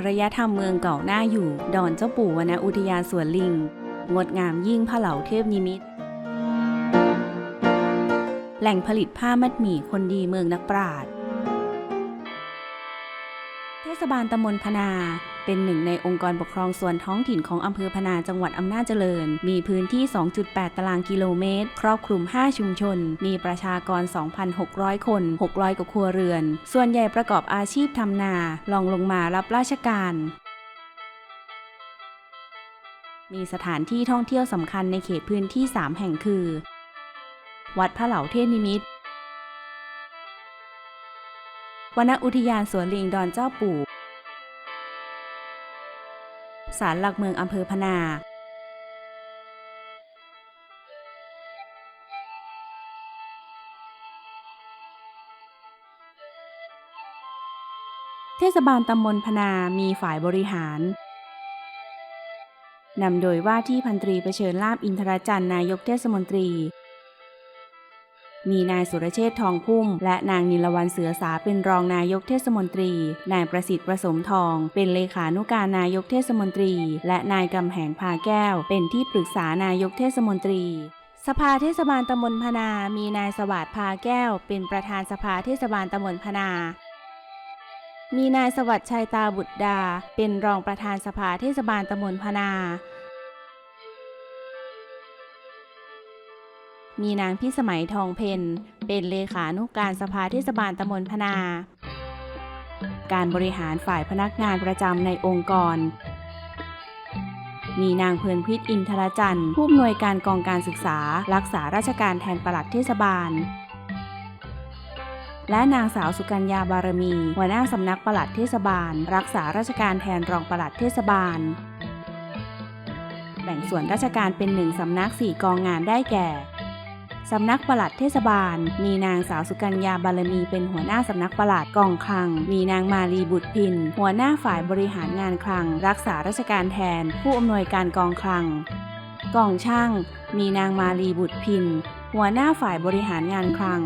ารยธรรมเมืองเก่าหน้าอยู่ ดอนเจ้าปู่วนอุทยานสวนลิง งดงามยิ่งพระเหลาเทพนิมิต แหล่งผลิตผ้ามัดหมี่คนดีเมืองนักปราชญ์เทศบาลตำบลพนา เป็นหนึ่งในองค์กรปกครองส่วนท้องถิ่นของอำเภอพนาจังหวัดอำนาจเจริญ มีพื้นที่ 2.8 ตารางกิโลเมตร ครอบคลุม 5 ชุมชน มีประชากร 2,600 คน 600 กว่าครัวเรือน ส่วนใหญ่ประกอบอาชีพทำนาลองลงมารับราชการมีสถานที่ท่องเที่ยวสำคัญในเขตพื้นที่ 3 แห่งคือ วัดพระเหลาเทพนิมิตร วนอุทยานสวนลิงดอนเจ้าปู่ ศาลหลักเมืองอำเภอพนา เทศบาลตำบลพนามีฝ่ายบริหาร นำโดยว่าที่พันตรีประเชิญลาบอินทรจันทร์นายกเทศมนตรี มีนายสุรเชษฐ์ทองพุ่ม และนางนิลวันเสือสาเป็นรองนายกเทศมนตรี นายประสิทธิ์ประสมทอง เป็นเลขานุการนายกเทศมนตรี และนายกำแหงพาแก้ว เป็นที่ปรึกษานายกเทศมนตรีสภาเทศบาลตำบลพนา มีนายสวัสดิ์พาแก้ว เป็นประธานสภาเทศบาลตำบลพนา มีนายสวัสดิ์ชัยตาบุตรดา เป็นรองประธานสภาเทศบาลตำบลพนา มีนางพิสมัยทองเพนเป็นเลขานุกการสภาเทศบาลตำบลพนา การบริหารฝ่ายพนักงานประจำในองค์กร มีนางเพลินพิษอินทรจันทร์ผู้อำนวยการกองการศึกษา รักษาราชการแทนปลัดเทศบาล และนางสาวสุกัญญาบารมี หัวหน้าสำนักปลัดเทศบาล รักษาราชการแทนรองปลัดเทศบาลแบ่งส่วนราชการเป็นหนึ่งสำนักสี่กองงานได้แก่ สำนักปลัดเทศบาล มีนางสาวสุกัญญาบารมีเป็นหัวหน้าสำนักปลัดกองคลัง มีนางมาลีบุตรพิน หัวหน้าฝ่ายบริหารงานคลัง รักษาราชการแทน ผู้อำนวยการกองคลัง กองช่าง มีนางมาลีบุตรพิน หัวหน้าฝ่ายบริหารงานคลัง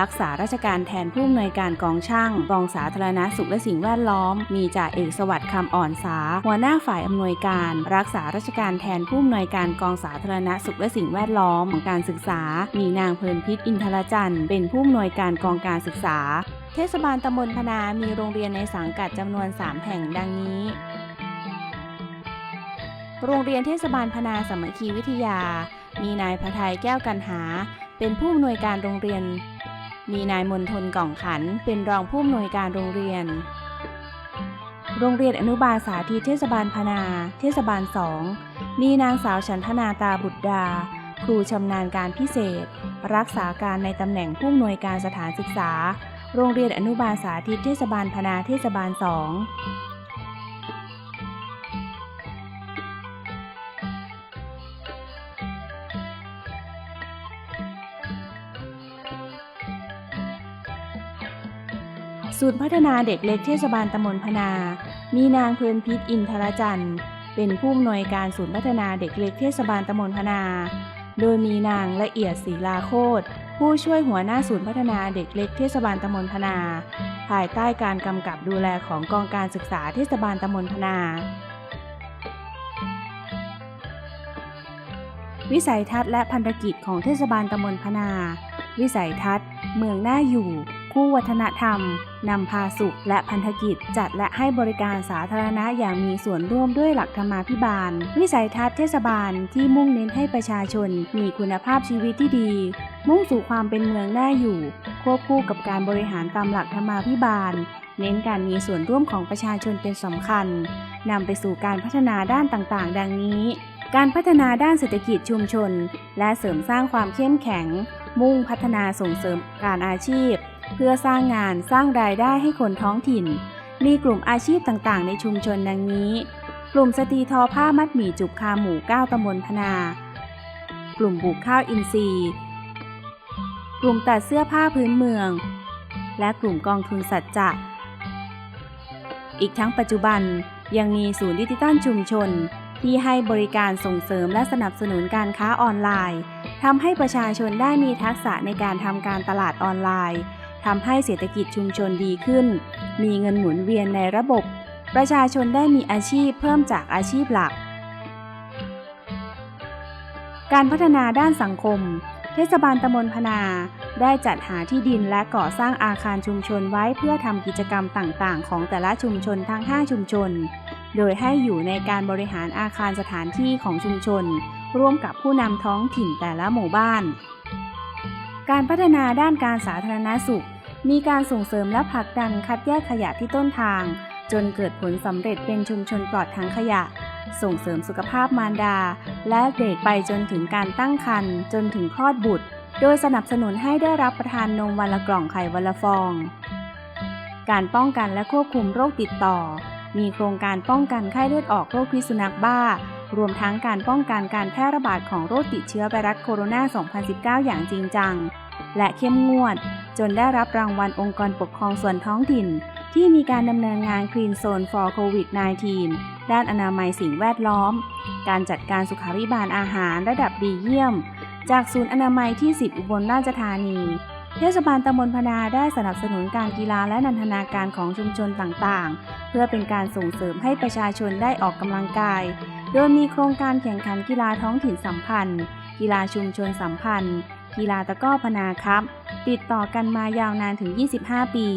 รักษาราชการแทนผู้อำนวยการกองช่างกองสาธารณสุขและสิ่งแวดล้อม มีจ่าเอกสวัสดิ์คำอ่อนสา หัวหน้าฝ่ายอำนวยการ รักษาราชการแทนผู้อำนวยการกองสาธารณสุขและสิ่งแวดล้อมของการศึกษา มีนางเพลินพิษอินทรจันทร์เป็นผู้อำนวยการกองการศึกษา เทศบาลตำบลพนา มีโรงเรียนในสังกัดจำนวน 3 แห่งดังนี้โรงเรียนเทศบาลพนาสมัคคีวิทยา มีนายพทัยแก้วกันหา เป็นผู้อำนวยการโรงเรียน มีนายมนทนกล่องขันเป็นรองผู้อำนวยการโรงเรียน โรงเรียนอนุบาลสาธิตเทศบาลพนา เทศบาลสองมีนางสาวฉันทนาตาบุตรดา ครูชำนาญการพิเศษ รักษาการในตำแหน่งผู้อำนวยการสถานศึกษา โรงเรียนอนุบาลสาธิตเทศบาลพนาเทศบาลสอง ศูนย์พัฒนาเด็กเล็กเทศบาลตำบลพนา มีนางเพลินพิษอินทรจันทร์ เป็นผู้อำนวยการศูนย์พัฒนาเด็กเล็กเทศบาลตำบลพนา โดยมีนางละเอียดศรีลาโคตรผู้ช่วยหัวหน้าศูนย์พัฒนาเด็กเล็กเทศบาลตำบลพนา ภายใต้การกำกับดูแลของกองการศึกษาเทศบาลตำบลพนา วิสัยทัศน์และพันธกิจของเทศบาลตำบลพนา วิสัยทัศน์ เมืองน่าอยู่ คู่วัฒนธรรม นำพาสุขและพันธกิจ จัดและให้บริการสาธารณะอย่างมีส่วนร่วมด้วยหลักธรรมาภิบาล วิสัยทัศน์เทศบาลที่มุ่งเน้นให้ประชาชนมีคุณภาพชีวิตที่ดี มุ่งสู่ความเป็นเมืองน่าอยู่ ควบคู่กับการบริหารตามหลักธรรมาภิบาล เน้นการมีส่วนร่วมของประชาชนเป็นสำคัญนำไปสู่การพัฒนาด้านต่างๆ ดังนี้ การพัฒนาด้านเศรษฐกิจชุมชน และเสริมสร้างความเข้มแข็ง มุ่งพัฒนาส่งเสริมการอาชีพ เพื่อสร้างงานสร้างรายได้ให้คนท้องถิ่น มีกลุ่มอาชีพต่างๆ ในชุมชนดังนี้ กลุ่มสตรีทอผ้ามัดหมี่จุกคาหมู่9ตำบลพนา กลุ่มปลูกข้าวอินทรีย์ กลุ่มตัดเสื้อผ้าพื้นเมือง และกลุ่มกองทุนสัจจะ อีกทั้งปัจจุบันยังมีศูนย์ดิจิตัลชุมชน ที่ให้บริการส่งเสริมและสนับสนุนการค้าออนไลน์ทำให้ประชาชนได้มีทักษะในการทำการตลาดออนไลน์ ทำให้เศรษฐกิจชุมชนดีขึ้น มีเงินหมุนเวียนในระบบ ประชาชนได้มีอาชีพเพิ่มจากอาชีพหลัก การพัฒนาด้านสังคม เทศบาลตำบลพนา ได้จัดหาที่ดินและก่อสร้างอาคารชุมชนไว้เพื่อทำกิจกรรมต่างๆ ของแต่ละชุมชนทั้ง 5 ชุมชน โดยให้อยู่ในการบริหารอาคารสถานที่ของชุมชน ร่วมกับผู้นำท้องถิ่นแต่ละหมู่บ้านการพัฒนาด้านการสาธารณสุข มีการส่งเสริมและผลักดันคัดแยกขยะที่ต้นทาง จนเกิดผลสำเร็จเป็นชุมชนปลอดทางขยะ ส่งเสริมสุขภาพมารดา และเด็กไปจนถึงการตั้งครรภ์จนถึงคลอดบุตร โดยสนับสนุนให้ได้รับประทานนมวันละกล่องไข่วันละฟอง การป้องกันและควบคุมโรคติดต่อ มีโครงการป้องกันไข้เลือดออกโรคพิษสุนัขบ้ารวมทั้งการป้องกันการแพร่ระบาดของโรคติดเชื้อไวรัสโคโรนา 2019 อย่างจริงจัง และเข้มงวด จนได้รับรางวัลองค์กรปกครองส่วนท้องถิ่น ที่มีการดำเนินงาน Clean Zone for COVID-19 ด้านอนามัยสิ่งแวดล้อม การจัดการสุขาริบาลอาหารระดับดีเยี่ยม จากศูนย์อนามัยที่ 10 อุบลราชธานี เทศบาลตำบลพนาได้สนับสนุนการกีฬาและนันทนาการของชุมชนต่างๆ เพื่อเป็นการส่งเสริมให้ประชาชนได้ออกกำลังกาย โดยมีโครงการแข่งขันกีฬาท้องถิ่นสัมพันธ์ กีฬาชุมชนสัมพันธ์ กีฬาตะก้อพนาครับ ติดต่อกันมายาวนานถึง 25 ปี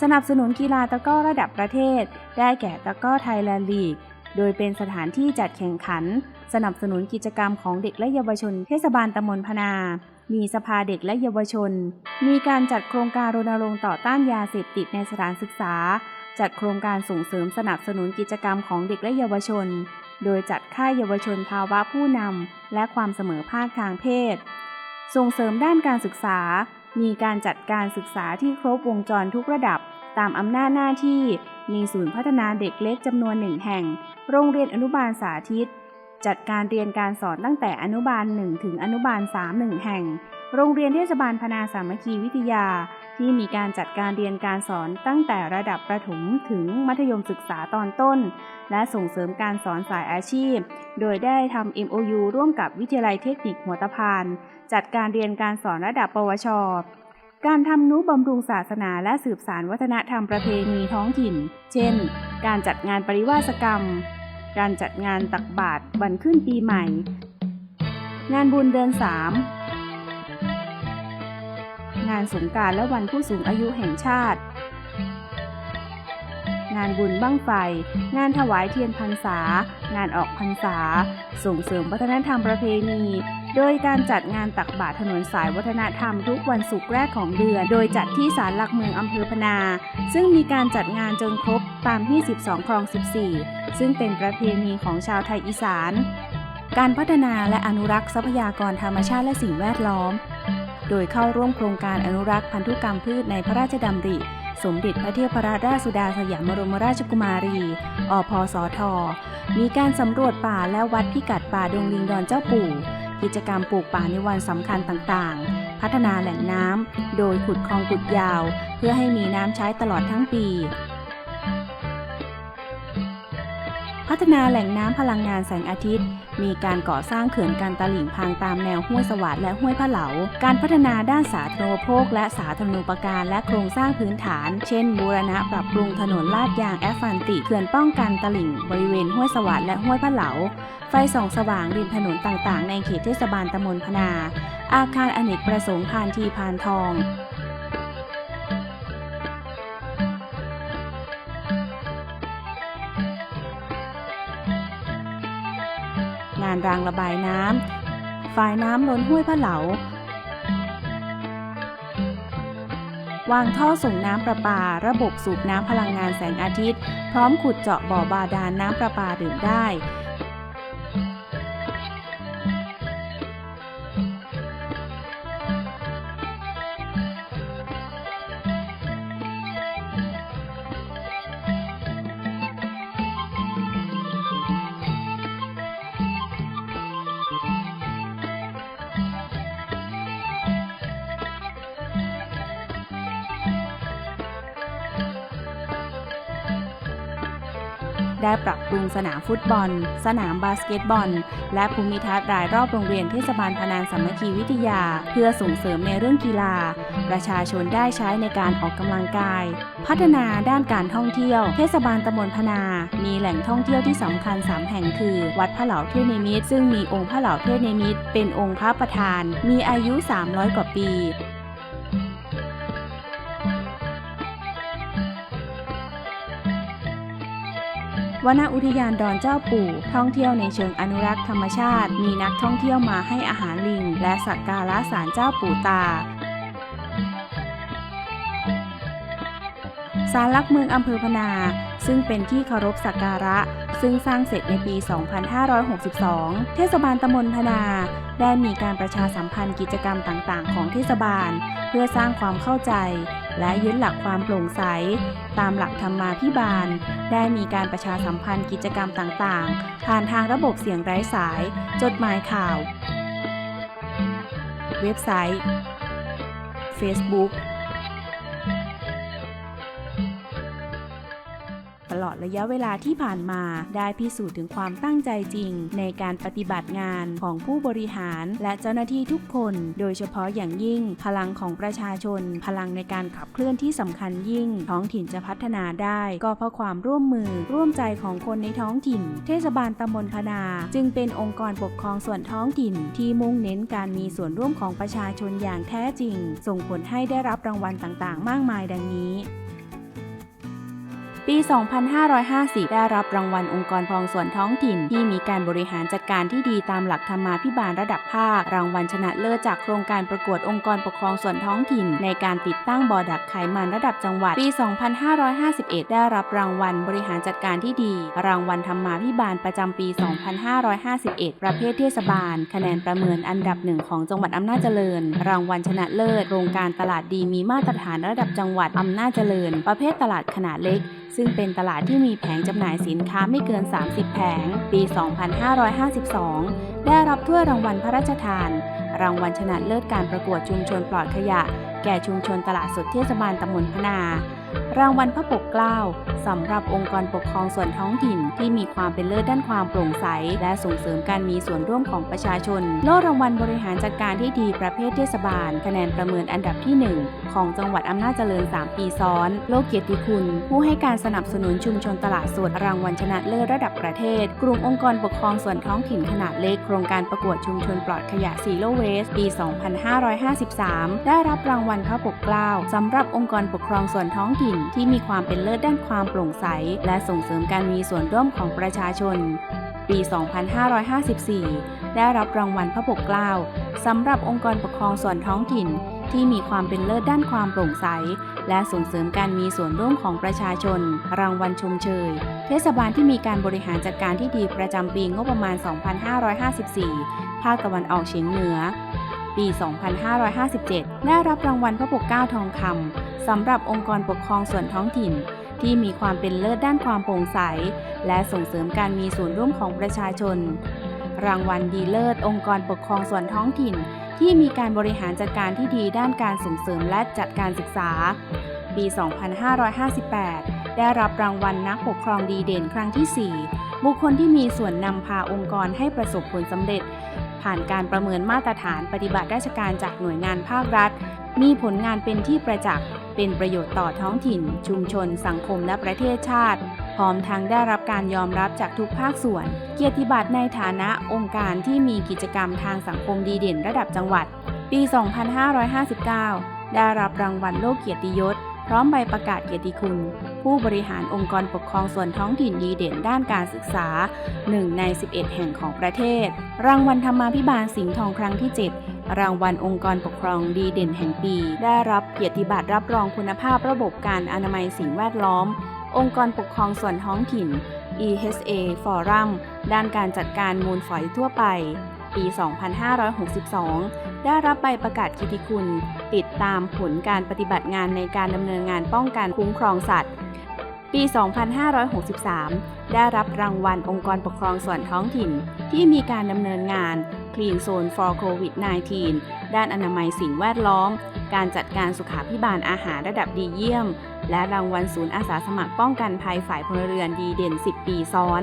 สนับสนุนกีฬาตะก้อระดับประเทศ ได้แก่ตะก้อไทยแลนด์ลีก โดยเป็นสถานที่จัดแข่งขัน สนับสนุนกิจกรรมของเด็กและเยาวชนเทศบาลตำบลพนา มีสภาเด็กและเยาวชน มีการจัดโครงการรณรงค์ต่อต้านยาเสพติดในสถานศึกษา จัดโครงการส่งเสริมสนับสนุนกิจกรรมของเด็กและเยาวชนโดยจัดค่ายเยาวชนภาวะผู้นำ และความเสมอภาคทางเพศ ส่งเสริมด้านการศึกษา มีการจัดการศึกษาที่ครบวงจรทุกระดับ ตามอำนาจหน้าที่ มีศูนย์พัฒนาเด็กเล็กจำนวนหนึ่งแห่ง โรงเรียนอนุบาลสาธิต จัดการเรียนการสอนตั้งแต่อนุบาล 1 ถึงอนุบาล3หนึ่งแห่ง โรงเรียนเทศบาลพนาสามัคคีวิทยา ที่มีการจัดการเรียนการสอนตั้งแต่ระดับประถมถึงมัธยมศึกษาตอนต้น และส่งเสริมการสอนสายอาชีพ โดยได้ทำ MOU ร่วมกับวิทยาลัยเทคนิคหัวตะพานจัดการเรียนการสอนระดับปวช การทำนุบำรุงศาสนาและสืบสารวัฒนธรรมประเพณีท้องถิ่น เช่น การจัดงานปริวาสกรรม การจัดงานตักบาตรวันขึ้นปีใหม่ งานบุญเดือนสาม งานสงการและวันผู้สูงอายุแห่งชาติ งานบุญบั้งไฟ งานถวายเทียนพรรษา งานออกพรรษา ส่งเสริมวัฒนธรรมประเพณี โดยการจัดงานตักบาตรถนนสายวัฒนธรรมทุกวันศุกร์แรกของเดือน โดยจัดที่ศาลหลักเมืองอำเภอพนา ซึ่งมีการจัดงานจนครบตามที่ 12ครอง 14 ซึ่งเป็นประเพณีของชาวไทยอีสานการพัฒนาและอนุรักษ์ทรัพยากรธรรมชาติและสิ่งแวดล้อม โดยเข้าร่วมโครงการอนุรักษ์พันธุกรรมพืชในพระราชดำริ สมเด็จพระเทพรัตนราชสุดาสยามบรมราชกุมารี อพสท มีการสำรวจป่าและวัดพิกัดป่าดงลิงดอนเจ้าปู่ กิจกรรมปลูกป่าในวันสำคัญต่างๆ พัฒนาแหล่งน้ำ โดยขุดคลองกุดยาว เพื่อให้มีน้ำใช้ตลอดทั้งปี พัฒนาแหล่งน้ำพลังงานแสงอาทิตย์ มีการก่อสร้างเขื่อนการตลิ่งพังตามแนวห้วยสวัสดและห้วยพะเหลา การพัฒนาด้านสาธารณูปโภคและสาธารณูปการและโครงสร้างพื้นฐาน เช่น บูรณะปรับปรุงถนนลาดยางแอฟฟันติ เขื่อนป้องกันตลิ่ง บริเวณห้วยสวัสดและห้วยพะเหลา ไฟส่องสว่างริมถนนต่างๆ ในเขตเทศบาลตำบลพนา อาคารอเนกประสงค์พานทีพานทอง การรางระบายน้ำฝ่ายน้ำล้นห้วยพะเหลาวางท่อส่งน้ำประปา ระบบสูบน้ำพลังงานแสงอาทิตย์ พร้อมขุดเจาะบ่อบาดาลน้ำประปาดื่มได้ ได้ปรับปรุงสนามฟุตบอล สนามบาสเกตบอล และภูมิทัศน์รายรอบโรงเรียนเทศบาลพนานสามัคคีวิทยา เพื่อส่งเสริมในเรื่องกีฬา ประชาชนได้ใช้ในการออกกำลังกาย พัฒนาด้านการท่องเที่ยว เทศบาลตำบลพนา มีแหล่งท่องเที่ยวที่สำคัญ 3 แห่งคือ วัดพระเหลาเทพนิมิตรซึ่งมีองค์พระเหลาเทพนิมิตรเป็นองค์พระประธาน มีอายุ 300 กว่าปี วนอุทยานดอนเจ้าปู่ ท่องเที่ยวในเชิงอนุรักษ์ธรรมชาติ มีนักท่องเที่ยวมาให้อาหารลิง และสักการะศาลเจ้าปู่ตาศาลหลักเมืองอำเภอพนา ซึ่งเป็นที่เคารพสักการะ ซึ่งสร้างเสร็จในปี 2562 เทศบาลตำบลพนา ได้มีการประชาสัมพันธ์กิจกรรมต่างๆ ของเทศบาล เพื่อสร้างความเข้าใจ และยึดหลักความโปร่งใส ตามหลักธรรมาภิบาล ได้มีการประชาสัมพันธ์กิจกรรมต่างๆ ผ่านทางระบบเสียงไร้สาย จดหมายข่าว เว็บไซต์ Facebook ลอดระยะเวลาที่ผ่านมา ได้พิสูจน์ถึงความตั้งใจจริง ในการปฏิบัติงานของผู้บริหารและเจ้าหน้าที่ทุกคน โดยเฉพาะอย่างยิ่ง พลังของประชาชน พลังในการขับเคลื่อนที่สำคัญยิ่ง ท้องถิ่นจะพัฒนาได้ ก็เพราะความร่วมมือ ร่วมใจของคนในท้องถิ่น เทศบาลตำบลพนา จึงเป็นองค์กรปกครองส่วนท้องถิ่น ที่มุ่งเน้นการมีส่วนร่วมของประชาชนอย่างแท้จริง ส่งผลให้ได้รับรางวัลต่างๆ มากมายดังนี้ ปี 2550ได้รับรางวัลองค์กรพองส่วนท้องถิ่น ที่มีการบริหารจัดการที่ดีตามหลักธรรมาภิบาลระดับภาค รางวัลชนะเลิศจากโครงการประกวดองค์กรปกครองส่วนท้องถิ่น ในการติดตั้งบ่อดักไขมันระดับจังหวัด ปี 2551 ได้รับรางวัลบริหารจัดการที่ดี รางวัลธรรมาภิบาลประจำปี 2551 ประเภทเทศบาล คะแนนประเมินอันดับหนึ่งของจังหวัดอำนาจเจริญ รางวัลชนะเลิศโครงการตลาดดีมีมาตรฐานระดับจังหวัดอำนาจเจริญ ประเภทตลาดขนาดเล็ก ซึ่งเป็นตลาดที่มีแผงจำหน่ายสินค้าไม่เกิน 30 แผง ปี 2552 ได้รับถ้วยรางวัลพระราชทาน รางวัลชนะเลิศการประกวดชุมชนปลอดขยะ แก่ชุมชนตลาดสดเทศบาลตำบลพนา รางวัลพระปกเกล้าสำหรับองค์กรปกครองส่วนท้องถิ่น ที่มีความเป็นเลิศด้านความโปร่งใส และส่งเสริมการมีส่วนร่วมของประชาชน โล่รางวัลบริหารจัดการที่ดีประเภทเทศบาล คะแนนประเมินอันดับที่ 1 ของจังหวัดอำนาจเจริญ 3 ปีซ้อน โลกเกียรติคุณ ผู้ให้การสนับสนุนชุมชนตลาดสดรางวัลชนะเลิศระดับประเทศ กลุ่มองค์กรปกครองส่วนท้องถิ่นขนาดเล็กโครงการประกวดชุมชนปลอดขยะซีโรเวสปี 2553 ได้รับรางวัลพระปกเกล้าสำหรับองค์กรปกครองส่วนท้องถิ่นถิ่นที่มีความเป็นเลิศด้านความโปร่งใส และส่งเสริมการมีส่วนร่วมของประชาชน ปี 2554 ได้รับรางวัลพระปกเกล้าสำหรับองค์กรปกครองส่วนท้องถิ่น ที่มีความเป็นเลิศด้านความโปร่งใส และส่งเสริมการมีส่วนร่วมของประชาชน รางวัลชมเชย เทศบาลที่มีการบริหารจัดการที่ดีประจำปีงบประมาณ 2554 ภาคตะวันออกเฉียงเหนือ ปี 2557 ได้รับรางวัลพระปกเกล้าทองคำ สำหรับองค์กรปกครองส่วนท้องถิ่น ที่มีความเป็นเลิศด้านความโปร่งใส และส่งเสริมการมีส่วนร่วมของประชาชน รางวัลดีเลิศองค์กรปกครองส่วนท้องถิ่น ที่มีการบริหารจัดการที่ดีด้านการส่งเสริมและจัดการศึกษา ปี 2558 ได้รับรางวัลนักปกครองดีเด่นครั้งที่ 4 บุคคลที่มีส่วนนำพาองค์กรให้ประสบผลสำเร็จ ผ่านการประเมินมาตรฐานปฏิบัติราชการจากหน่วยงานภาครัฐ มีผลงานเป็นที่ประจักษ์ เป็นประโยชน์ต่อท้องถิ่น ชุมชน สังคมและประเทศชาติ พร้อมทั้งได้รับการยอมรับจากทุกภาคส่วน เกียรติบัตรในฐานะองค์การที่มีกิจกรรมทางสังคมดีเด่นระดับจังหวัด ปี 2559 ได้รับรางวัลโลกเกียรติยศ พร้อมใบประกาศเกียรติคุณ ผู้บริหารองค์กรปกครองส่วนท้องถิ่นดีเด่นด้านการศึกษา 1 ใน 11 แห่งของประเทศ รางวัลธรรมาภิบาลสิงห์ทองครั้งที่ 7 รางวัลองค์กรปกครองดีเด่นแห่งปี ได้รับเกียรติบัตรรับรองคุณภาพระบบการอนามัยสิ่งแวดล้อม องค์กรปกครองส่วนท้องถิ่น EHA Forum ด้านการจัดการมูลฝอยทั่วไป ปี 2562 ได้รับใบประกาศกิติคุณ ติดตามผลการปฏิบัติงานในการดำเนินงานป้องกันคุ้มครองสัตว์ ปี 2563 ได้รับรางวัลองค์กรปกครองส่วนท้องถิ่นที่มีการดำเนินงาน Clean Zone for COVID-19 ด้านอนามัยสิ่งแวดล้อม การจัดการสุขาพิบาลอาหารระดับดีเยี่ยม และรางวัลศูนย์อาสาสมัครป้องกันภัยฝ่ายพลเรือนดีเด่น 10 ปีซ้อน